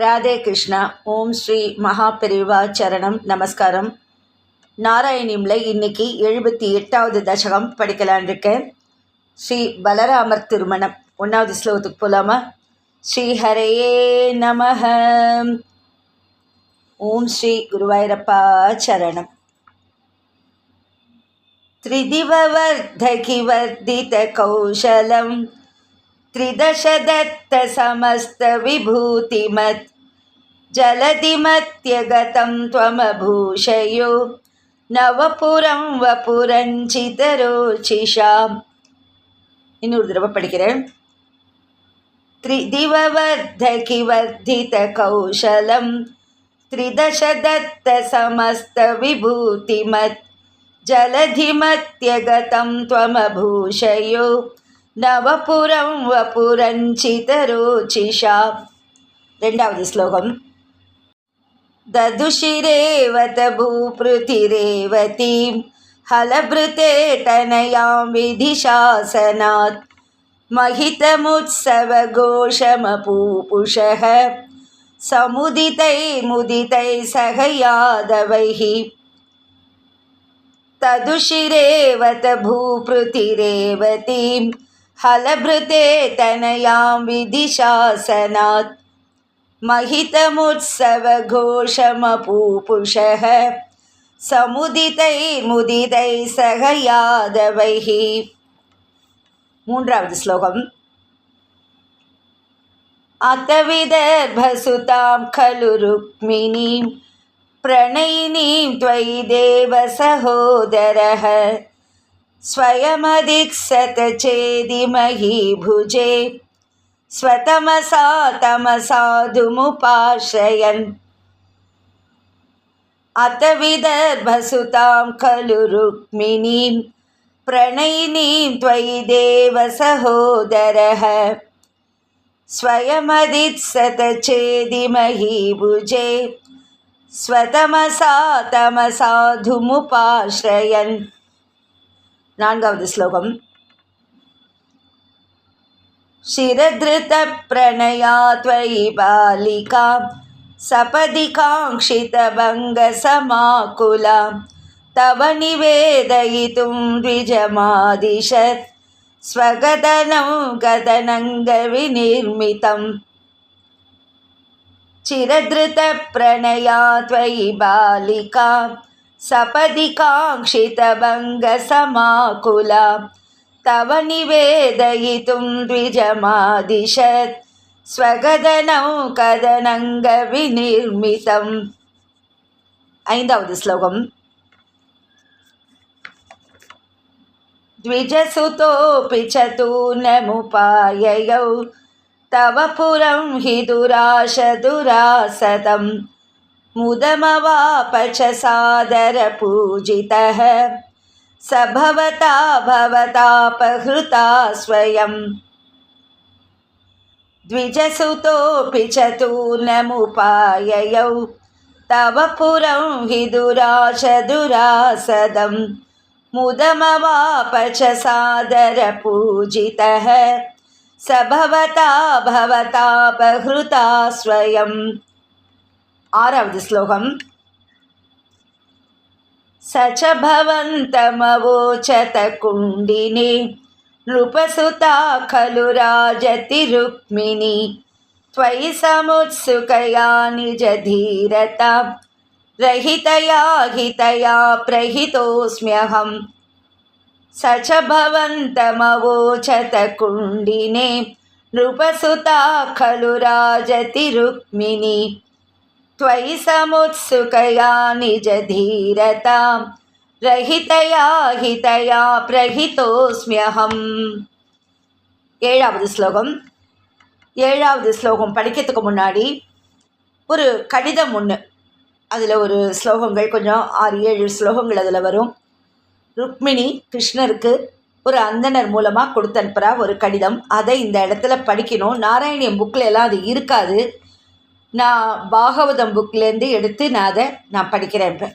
ராதே கிருஷ்ணா ஓம் ஸ்ரீ மகா பெரிவா சரணம் நமஸ்காரம் நாராயணியம்ல இன்னைக்கு எழுபத்தி எட்டாவது தசகம் படிக்கலான் இருக்கேன் ஸ்ரீ பலராமர் திருமணம் ஒன்றாவது ஸ்லோகத்துக்கு போகலாமா ஸ்ரீ ஹரையே நமஹ ஓம் ஸ்ரீ குருவாயூரப்பா சரணம் त्रिदिववर्धकि वर्धितकौशलं त्रिदशदत्तसमस्तविभूतिमत् जलधिमत्यगतं त्वमभूषयो நவபுரம் வபுரஞ்சிதரோச்சிஷாம் இன்னொரு தடவை படிக்கிறேன் त्रिदिववर्धकि वर्धितकौशलं त्रिदशदत्तसमस्तविभूतिमत् जलधिमत्यगतं त्वमभूषयो नवपुरं वपुरञ्चितरोचिषा ரெண்டாவது ஸ்லோகம் ददुशिरेवत भूपृथिरेवतीं। हलभृते तनयां विधिशासनात्। महितमुत्सवघोषमपूपुषः समुदितैर्मुदितैः सह यादवैः। तदुशिरेवत भूपृथिरेवतीं। हलभृते तनयां विधिशासनात्। महितमुत्सवघोषमपूपुषः समुदितैर्मुदितैः सह यादवैः மூன்றாவது ஸ்லோகம் अत विदर्भसुतां खलु रुक्मिणीं प्रणयिनीं त्वयि देवसहोदरः स्वयमधिक्सत चेदिमही भुजे स्वतमसा तमसा धुमुपाश्रयन् अत विदर्भसुता खलु रुक्मिणीं, प्रणयिनीं त्वयि देवसहोदरः। स्वयमदित्सतचेदिमहीभुजे स्वतमसा तमसा धुमुपाश्रयन् नान्गावद् श्लोकम्। शिरधृतप्रणया त्वयि बालिका सपदि काङ्क्षितभङ्गसमाकुला तव निवेदयितुं द्विजमादिशत् स्वगदनं गदनङ्गविनिर्मितम्। चिरधृतप्रणया त्वयि बालिका सपदि काङ्क्षितभङ्गसमाकुला तव निवेदयितुं द्विजमादिशत्। स्वगदनौ कदनङ्गविनिर्मितम्। ऐन्दावद् श्लोकम्। द्विजसुतोऽपि च तूनमुपाययौ तव पुरं हि दुराशदुरासतं मुदमवाप च सादरपूजितः। स भवतापहृता स्वयं। द्विजसुतोऽपि च तव पुरं विदुराशदुरासदं मुदमवाप च सादरपूजितः स भवता भवतापहृता సచభవంతమవోచతకుండిని నృపసుతా ఖలు రాజతి రుక్మిణి త్వయి సముత్సుకయా నిజధీరత రహితయా హితయా ప్రహితోస్మ్యహం. సచ భవంతమవోచతకుండినే నృపసుతా ఖలు రాజతి రుక్మిణి त्वयि समुत्सुकया निजधीरतां रहितया हितया प्रहितोऽस्म्यहम् ஏழாவது ஸ்லோகம் ஏழாவது ஸ்லோகம் படிக்கிறதுக்கு முன்னாடி ஒரு கடிதம் ஒன்று அதில் ஒரு ஸ்லோகங்கள் கொஞ்சம் ஆறு ஏழு ஸ்லோகங்கள் அதில் வரும் ருக்மிணி கிருஷ்ணருக்கு ஒரு அந்தனர் மூலமாக கொடுத்து அனுப்புகிறா ஒரு கடிதம் அதை இந்த இடத்துல படிக்கணும் நாராயணியம் புக்கில் எல்லாம் அது இருக்காது நான் பாகவதம் புக்லேருந்து எடுத்து நான் அதை நான் படிக்கிறேன் இப்போ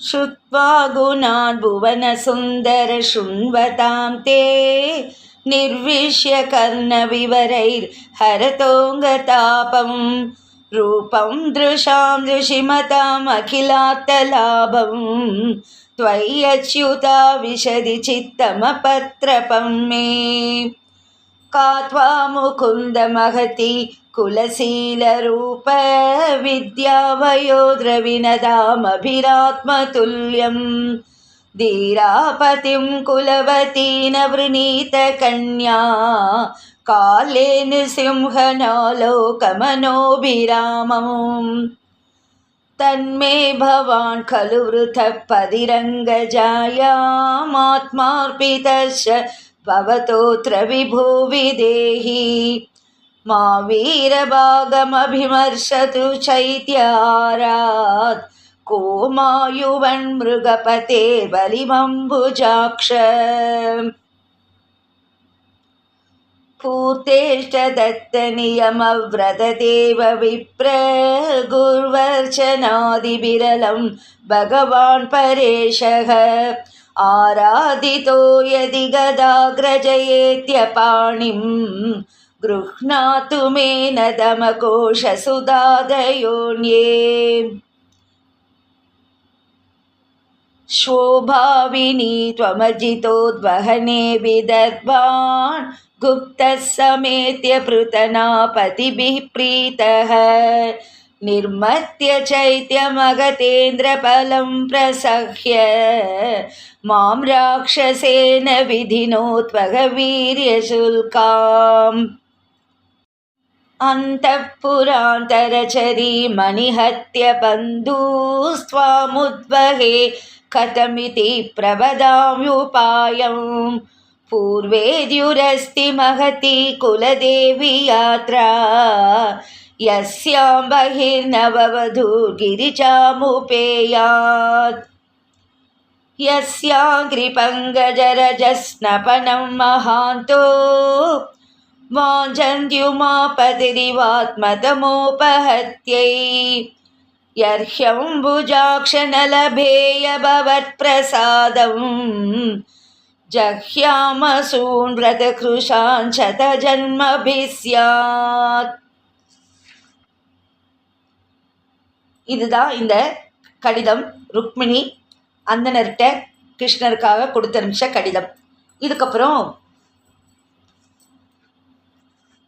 श्रुत्वा गुणान् भुवनसुन्दर शृण्वतां ते निर्विश्य कर्णविवरैर्हरतोऽङ्गतापं रूपं दृशां दृशिमतामखिलात्तलाभं त्वय्यच्युता विशदि चित्तमपत्रपं मे का त्वा मुकुन्दमहति कुलशीलरूप विद्यावयोद्रविनदामभिरात्मतुल्यम् धीरापतिं कुलवती न वृणीतकन्या काले नृसिंहनालोकमनोभिरामम् तन्मे भवान् खलु वृथः पदिरङ्गजायामात्मार्पितश्च भवतोऽत्र विभो विदेहि मा वीरभागमभिमर्शतु चैत्यारात् को मायुवन्मृगपते बलिमम्बुजाक्ष पूर्तेष्टदत्तनियमव्रतदेव विप्र गुर्वर्चनादिविरलं भगवान् परेशः आराधितो यदि गदाग्रजयेत्यपाणिं गृह्णातु मे न दमकोशसुधादयोन्ये शोभाविनी त्वमजितोद्वहने विदर्भान् गुप्तः समेत्य पृतनापतिभिः प्रीतः। निर्मत्य चैत्यमगतेन्द्रफलं प्रसह्य मां राक्षसेन विधिनोत्वगवीर्यशुल्काम् अन्तःपुरान्तरचरी मणिहत्य बन्धूस्त्वामुद्वहे कथमिति प्रवदाम्युपायम् पूर्वेद्युरस्ति महती कुलदेवी यात्रा यस्यां बहिर्नववधू गिरिजामुपेयात् यस्या गृपङ्गजरजस्नपनं महान्तो। माञन्ध्युमापतिरिवात्मतमोपहत्यै हर्ह्यं जह्यामसून् व्रतकृशाञ्छतजन्मभिः स्यात्। இதுதான் இந்த கடிதம். ருக்மிணி அந்தனர்கிட்ட கிருஷ்ணருக்காக கொடுத்தனுப்பிச்ச கடிதம். இதுக்கப்புறம்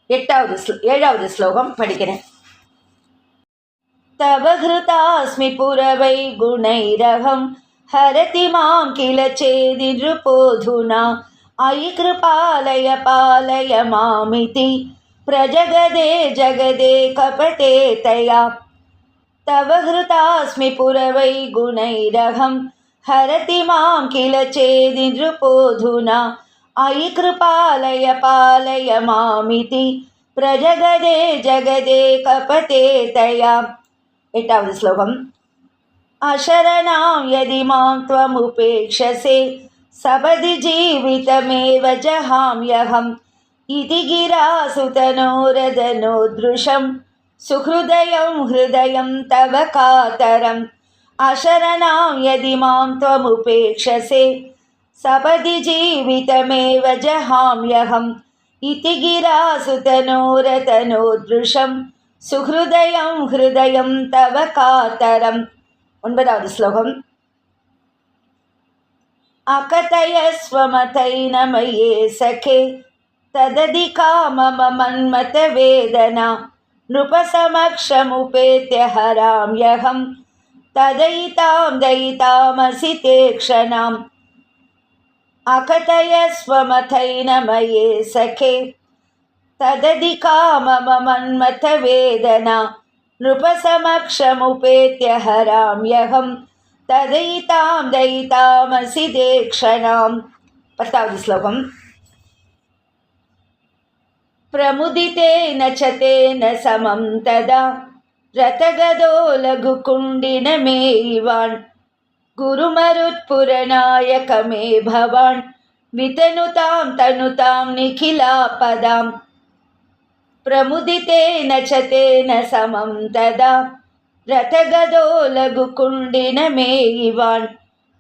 எட்டாவது ஏழாவது ஸ்லோகம் படிக்கிறேன். தவஹிருதாஸ்மி புறவை குணைரகம் ஹரதி மாம் கில சேதி நிருபோதுனா அயி கிருபாலய பாலய மாமிதி பிரஜகதே ஜகதே கபதே தயா तव हृतास्मि पुरवै गुणैरहं हरति माँ किल चेदिनृपोऽधुना अयि कृपालय पालय मामिति। प्रजगदे जगदे कपते तया। एटावद् श्लोकम्। अशरणां यदि माँ त्वमुपेक्षसे। सपदि जीवितमेव जहाम्यहम्। इति गिरासुतनोरदनोदृशं सुहृदयं हृदयं तव कातरम् अशरणां यदि मां त्वमुपेक्षसे सपदि जीवितमेव जहाम्यहम् इति गिरासुतनोरतनोदृशं सुहृदयं हृदयं तव कातरम् ஒன்பதாவது ஸ்லோகம் अकथयस्वमथैनमये सखे तदधिका मम मन्मथवेदना नृपसमक्षमुपेत्य हराम्यहं तदयितां दयितामसि ते क्षणाम् अकथयस्वमथैनमये सखे। तदधिका मम मन्मथवेदना नृपसमक्षमुपेत्य हराम्यहं तदयितां दयितामसि देक्षणाम् पतावद् श्लोकम्। ప్రముదితేన చతేన సమం తదా రతగదో లఘుకుండిన మేవాన్ గురుమరుత్పురనాయకమే భవాన్. వితనుతాం తనుతాం నిఖిలాపదాం ప్రముదితేన చతేన సమం తదా రథగదో లఘుకుండిన మేవాన్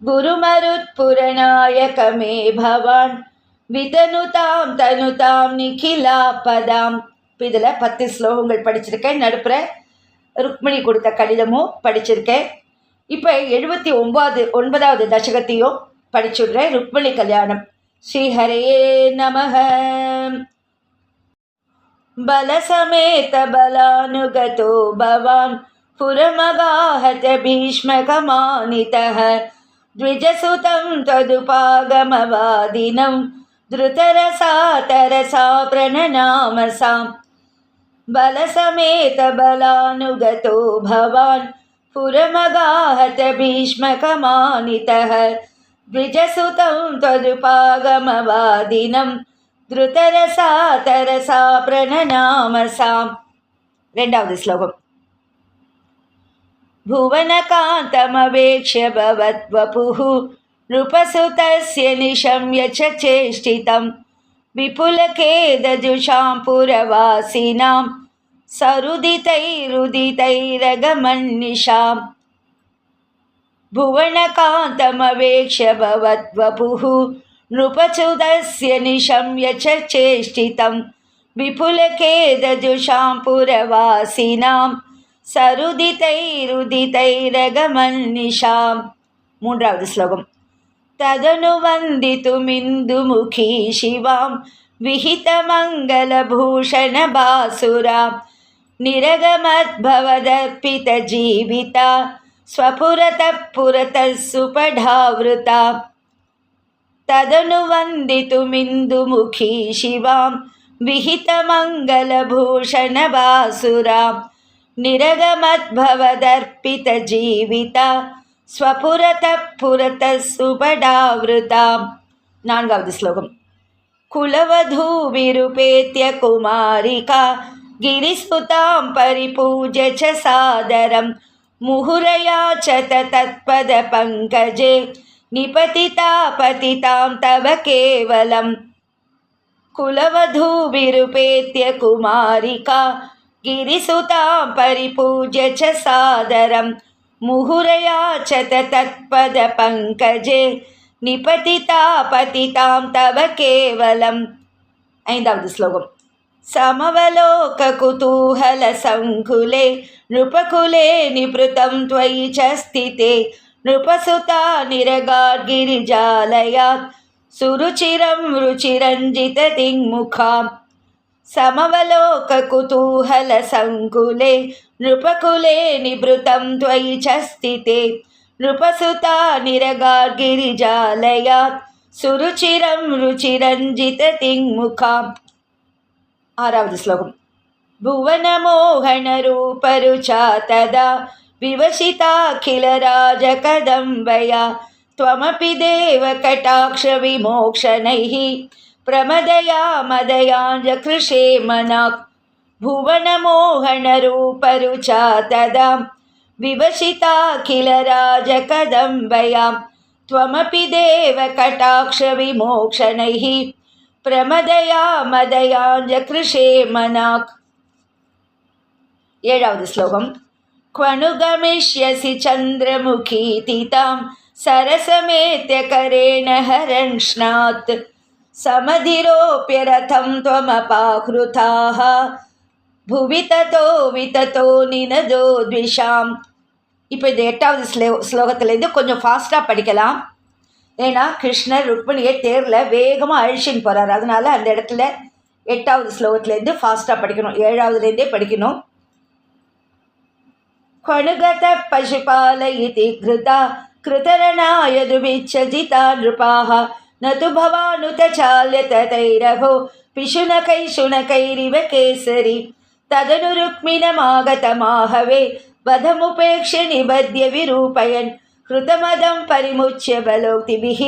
గురుమరుత్పురనాయకమే భవాన్. விதனுதாம் தனுதாம் நிகிலா பதாம் இதில் பத்து ஸ்லோகங்கள் படிச்சிருக்கேன் நடுப்புற ருக்மிணி கொடுத்த கடிதமும் படிச்சிருக்கேன் இப்போ எழுபத்தி ஒன்பது ஒன்பதாவது தசகத்தையும் படிச்சுடுறேன் ருக்மிணி கல்யாணம் ஸ்ரீஹரையே நமக बलसमेत बलानुगतो भवान् पुरमगाहत भीष्मकमानितः द्विजसुतं त्वदुपागमवादिनं धृतरसा, तरसा, प्रणनामसा। बलसमेतबलानुगतो भवान्, पुरमगाहत भीष्मकमानितः। द्विजसुतं त्वदुपागमवादिनं, धृतरसा, तरसा, प्रणनामसां। रेण्डावद् श्लोकम् भुवनकान्तमवेक्ष्य भवद्वपुः नृपसुतस्य निशं यचचेष्टितं विपुलखेदजुषां पुरवासिनां सरुदितैरुदितैरगमन्निशाम् भुवनकान्तमवेक्ष्य भवद्वपुः नृपचुदस्य निशं यचचेष्टितं विपुलखेदजुषां पुरवासिनां சருதிதை ருதிதை ரகமன்னிஷாம் மூன்றாவது ஸ்லோகம் तदनुवन्दितुमिन्दुमुखी शिवां विहितमङ्गलभूषणबासुरां निरगमद्भवदर्पितजीविता स्वपुरतः पुरतः सुपढावृता तदनुवन्दितुमिन्दुमुखी शिवां विहितमङ्गलभूषणबासुरां निरगमद्भवदर्पितजीविता स्वपुरतः पुरतः सुपडावृतां नान्गावद् श्लोकम् कुलवधूविरुपेत्य कुमारिका गिरिस्फुतां परिपूज्य च सादरं मुहुरया च तत्पदपङ्कजे निपतिता पतितां तव केवलं कुलवधूविरुपेत्य कुमारिका गिरिसुतां परिपूज्य च सादरं मुहुरया च तत्पदपङ्कजे निपतिता पतितां तव केवलम् ऐन्दावद् श्लोकम् समवलोककुतूहलसङ्कुले नृपकुले निपृतं त्वयि च स्थिते नृपसुता निरगाद्गिरिजालयात् सुरुचिरं సమవలోక కుతూహల సంకులే నృపకులే నిభృతం త్వయి చస్థితే నృపసుత నిరగా గిరిజాలయాత్ సురుచిరం రుచిరంజిత తింగ్ముఖాం ఆరవది శ్లోకం. భువనమోహన రూపరుచా తదా వివశితాఖిల రాజకదంబయ త్వమపి దేవ కటాక్ష విమోక్షణై प्रमदया मदयाञ्जकृषे मना भुवन मोहन भुवनमोहनरूपरुचा तदा विवशिता किल विवशिताखिल राजकदम्बयां त्वमपि देवकटाक्षविमोक्षणैः प्रमदया मदयाञ्जकृषे मनाक् ஏழாவது ஸ்லோகம் क्वनुगमिष्यसि चन्द्रमुखीति तां सरसमेत्यकरेण हरण्ष्णात् समधिरोप्य रथं त्वमपाकृताः भुवि ततो विततो निनदो द्विषाम् இப்போ இது எட்டாவது ஸ்லோ ஸ்லோகத்துலேருந்து கொஞ்சம் ஃபாஸ்ட்டாக படிக்கலாம் ஏன்னா கிருஷ்ணர் ருக்மிணியை தேரில் வேகமாக அழிச்சின்னு போகிறார் அதனால அந்த இடத்துல எட்டாவது ஸ்லோகத்துலேருந்து ஃபாஸ்ட்டாக படிக்கணும் ஏழாவதுலேருந்தே படிக்கணும் क्वणुगतः पशुपाल इति घृता कृतरणाय दुभिच्छजिता नृपाः न तु भवानुत चाल्यततैरहो पिशुनकैशुनकैरिव केसरि तदनु रुक्मिणमागतमाहवे वधमुपेक्ष्य निबध्य विरूपयन् कृतमदं परिमुच्य बलोक्तिभिः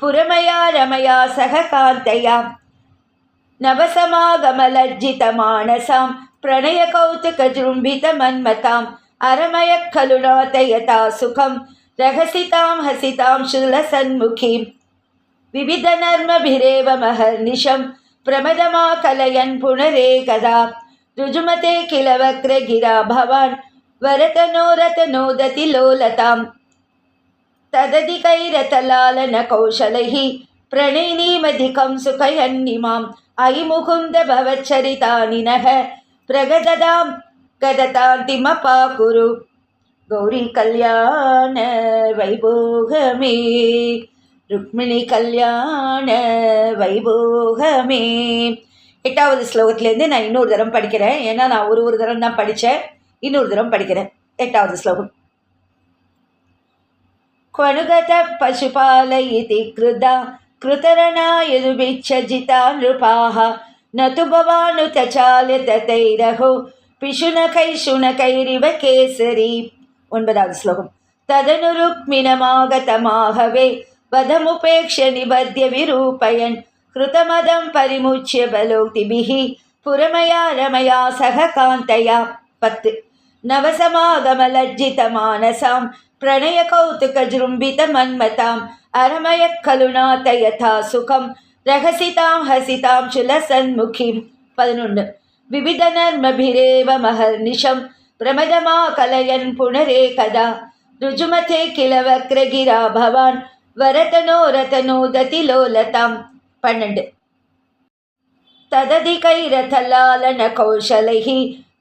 पुरमया रमया सह कान्तया नवसमागमलज्जितमानसां प्रणयकौतुकजृम्भितमन्मताम् अरमयः खलु नातयता सुखं रहसितां हसितां शूलसन्मुखीं विविधनर्मभिरेव महर्निशं प्रमदमा कलयन् पुनरेकदा रुजुमते किल वक्रगिरा भवान् वरतनोरतनोदति लोलतां तदधिकैरतलालनकौशलैः प्रणयिनीमधिकं सुखयन्निमाम् अयि मुकुन्दभवच्चरितानि नः प्रगददां गदतान्तिमपा कुरु गौरीकल्याण वैभोगमे ருக்மிணி கல்யாண வைபோகமே எட்டாவது ஸ்லோகத்திலேருந்து நான் இன்னொரு தரம் படிக்கிறேன் ஏன்னா நான் ஒரு ஒரு தரம் தான் படித்தேன் இன்னொரு தரம் படிக்கிறேன் எட்டாவது ஸ்லோகம் क्वनुगत पशुपाल इति कृदा कृतरणायुभिच्छजिता नृपाः न तु भवानुत चालिततैरहो पिशुनकैशुनकैरिव केसरी ஒன்பதாவது ஸ்லோகம் ததனு ருக்மிணமாகதமாகவே वधमुपेक्ष्य निबध्य विरूपयन् कृतमदं परिमुच्य बलोक्तिभिः पुरमया रमया सह कान्तया पत् नवसमागमलज्जितमानसां प्रणयकौतुकजृम्भितमन्मताम् अरमयः खलु नाथ यथा सुखं रहसितां हसितां चुलसन्मुखीं பதினொன்று விவிதநர்மபிரேவ மகர்நிஷம் பிரமதமா கலயன் புனரே கதா ருஜுமதே கிளவக்ரகிரா பவான் वरतनो रतनो दतिलोलतां पण तदधिकैरथलालनकौशलैः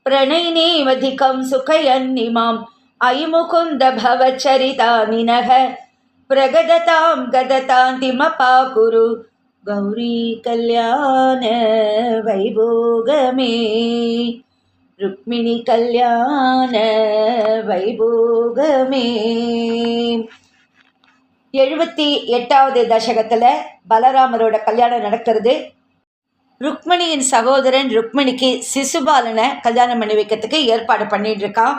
प्रणयिनेवधिकं सुखयन्निमाम् अयिमुकुन्दभवचरितानि नः प्रगदतां गदतां तिमपाकुरु गौरीकल्याणवैभोगमे। रुक्मिणिकल्याणवैभोगमे। எழுபத்தி எட்டாவது தசகத்தில் பலராமரோட கல்யாணம் நடக்கிறது. ருக்மணியின் சகோதரன் ருக்மிணிக்கு சிசுபாலனை கல்யாணம் பண்ணி வைக்கிறதுக்கு ஏற்பாடு பண்ணிட்டு இருக்கான்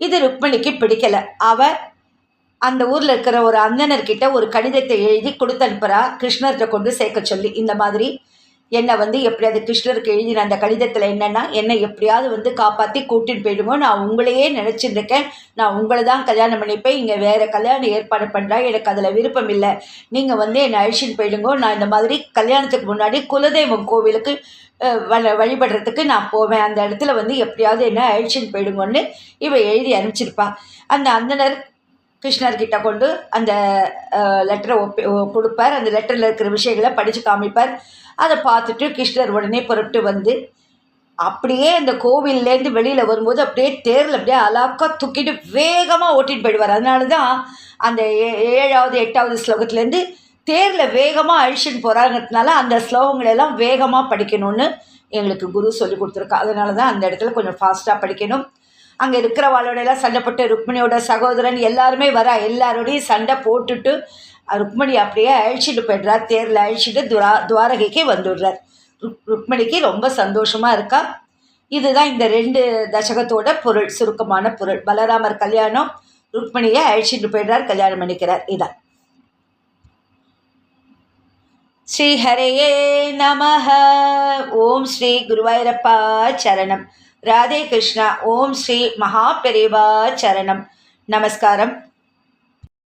இது ருக்மிணிக்கு பிடிக்கல. அவ அந்த ஊரில் இருக்கிற ஒரு அந்தனர்கிட்ட ஒரு கடிதத்தை எழுதி கொடுத்து அனுப்புகிறா கிருஷ்ணர்கிட்ட கொண்டு சேர்க்க சொல்லி. இந்த மாதிரி என்னை வந்து எப்படியாவது கிருஷ்ணருக்கு எழுதின அந்த கடிதத்தில் என்னென்னா என்னை எப்படியாவது வந்து காப்பாற்றி கூட்டின்னு போயிடுமோ நான் உங்களையே நினச்சிருக்கேன். நான் உங்களை தான் கல்யாணம் பண்ணிப்பேன். இங்கே வேறு கல்யாணம் ஏற்பாடு பண்ணுறா எனக்கு அதில் விருப்பம் இல்லை. நீங்கள் வந்து என்னை அழிச்சின்னு போயிடுங்க. நான் இந்த மாதிரி கல்யாணத்துக்கு முன்னாடி குலதெய்வம் கோவிலுக்கு வ வழிபடுறதுக்கு நான் போவேன். அந்த இடத்துல வந்து எப்படியாவது என்ன அழிச்சின்னு போயிடுங்கன்னு இவ எழுதி அனுப்பிச்சிருப்பா. அந்த அந்தனர் கிருஷ்ணர்கிட்ட கொண்டு அந்த லெட்டரை ஒப்பி கொடுப்பார். அந்த லெட்டரில் இருக்கிற விஷயங்களை படித்து காமிப்பார். அதை பார்த்துட்டு கிருஷ்ணர் உடனே புறப்பட்டு வந்து அப்படியே அந்த கோவில்லேருந்து வெளியில் வரும்போது அப்படியே தேரில் அப்படியே அலாக்கா தூக்கிட்டு வேகமாக ஓட்டிகிட்டு போயிடுவார். அதனால தான் அந்த ஏ- ஏழாவது எட்டாவது ஸ்லோகத்துலேருந்து தேரில் வேகமாக அழிச்சிட்டு போகிறாங்கிறதுனால அந்த ஸ்லோகங்களை எல்லாம் வேகமாக படிக்கணும்னு எங்களுக்கு குரு சொல்லி கொடுத்துருக்கா. அதனால தான் அந்த இடத்துல கொஞ்சம் ஃபாஸ்ட்டாக படிக்கணும். அங்கே இருக்கிறவாளோட எல்லாம் சண்டை போட்டு ருக்மிணியோட சகோதரன் எல்லாருமே வரா எல்லாரோடையும் சண்டை போட்டுட்டு ருக்மிணி அப்படியே அழிச்சிட்டு போய்டுறார் தேரில் அழிச்சிட்டு துவா துவாரகைக்கு வந்துடுறார். ருக் ருக்மிணிக்கு ரொம்ப சந்தோஷமாக இருக்கா? இதுதான் இந்த ரெண்டு தசகத்தோட பொருள் சுருக்கமான பொருள். பலராமர் கல்யாணம் ருக்மிணியை அழிச்சிட்டு போயிடுறார் கல்யாணம் பண்ணிக்கிறார். இதான். ஸ்ரீஹரையே நமஹ. ஓம் ஸ்ரீ குருவாயூரப்பா சரணம். ராதே கிருஷ்ணா ஓம் ஸ்ரீ மகாபெரிவா சரணம். நமஸ்காரம்.